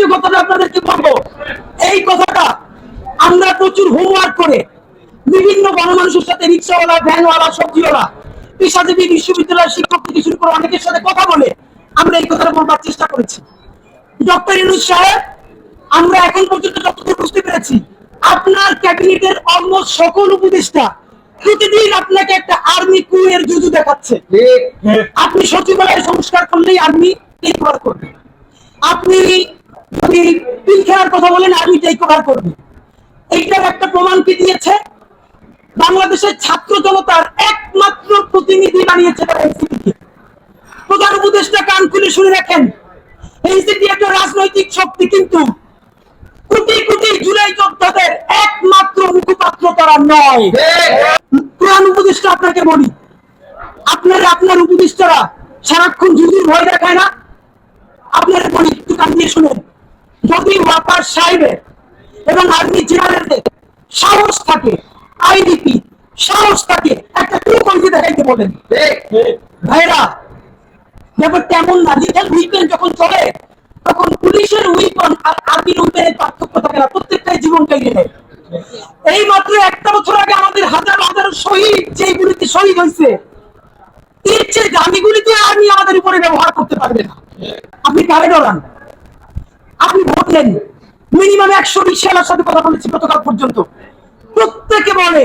যে কথাটা আপনাদেরকে বলব। এই কথাটা আমরা প্রচুর হোমওয়ার্ক করে বিভিন্ন গণমানুষের সাথে রিক্সাওয়ালা ভ্যানওয়ালা সবজিওয়ালা পেশাজীবী বিশ্ববিদ্যালয়ের শিক্ষক থেকে শুরু করে অনেকের সাথে কথা বলে আমরা এই কথাটা বলবার চেষ্টা করেছি। ডক্টর ইনুস সাহেব আমরা এখন পর্যন্ত যতদূর বুঝতে পেরেছি আপনার ক্যাবিনেটের অলমোস্ট সকল উপদেষ্টা প্রতিদিন আপনাকে একটা আর্মি কুয়ের যুদ্ধ দেখাচ্ছে। আপনি সচিবালয় সংস্কার করলেই আর্মি ওভার করবে। আপনি যদি পিল খেলার কথা বলেন আর্মি টেক ওভার করবে। এইটার একটা প্রমাণ কি দিয়েছে? বাংলাদেশের ছাত্র জনতার একমাত্র প্রতিনিধি বানিয়েছে প্রধান উপদেষ্টা কান খুলে শুনে রাখেন, এনসিপি একটা রাজনৈতিক শক্তি কিন্তু কোটি কোটি জুলাই যোদ্ধাদের একমাত্র মুখপাত্র তারা নয়। প্রধান উপদেষ্টা, আপনাকে বলি, আপনার আপনার উপদেষ্টারা সারাক্ষণ যুদির ভয় দেখায় না? আপনার বলি, একটু কান দিয়ে শুনুন। যদি ওয়াপার সাহেবের এবং আর্মি জেনারেলদের সাহস থাকে, আইডিপি সাহস থাকে, একটা টু কলকে দেখাইতে বলেন? ভাইরা ব্যাপারটা এমন না লিটাল উইপেন যখন চলে, তখন পুলিশের উইপন আর আর্মির উইপেনের পার্থক্য থাকে না, প্রত্যেকটাই জীবন কেড়ে নেয়। এই মাত্র একটা বছর আগে আমাদের হাজার হাজার শহীদ যেগুলিতে শহীদ হয়েছে, এর চেয়ে দামি গুলিতে আর্মি আমাদের উপরে ব্যবহার করতে পারবে না। আপনি কারে ডরান? নেন মিনিমাম একশো রিক্সাওয়ালার সাথে কথা বলেছি গতকাল পর্যন্ত। প্রত্যেকে বলে,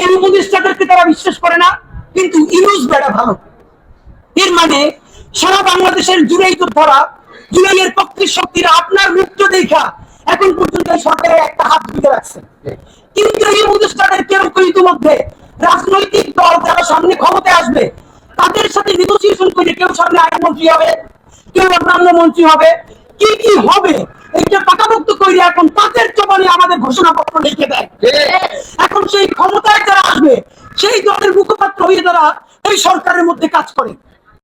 এই উপদেষ্টাদেরকে তারা বিশ্বাস করে না, কিন্তু ইউজ বেড়া ভালো। এর মানে সারা বাংলাদেশের জুড়েই তো ধরা, জুলাইয়ের পক্ষের শক্তিরা আপনার মুক্ত দেখা, এখন পর্যন্ত সরকারের একটা হাত ধুতে রাখছে। কিন্তু এই উপদেষ্টাদের কেউ কেউ ইতিমধ্যে রাজনৈতিক দল যারা সামনে ক্ষমতায় আসবে, তাদের সাথে নেগোসিয়েশন করে কেউ সামনে আইনমন্ত্রী হবে, কেউ অন্যান্য মন্ত্রী হবে, কি কি হবে এইটা পাকামুক্ত করে এখন তাদের জবানে আমাদের ঘোষণাপত্র লিখে দেয়। এখন সেই ক্ষমতায় যারা আসবে সেই দলের মুখপাত্র হয়ে তারা এই সরকারের মধ্যে কাজ করে।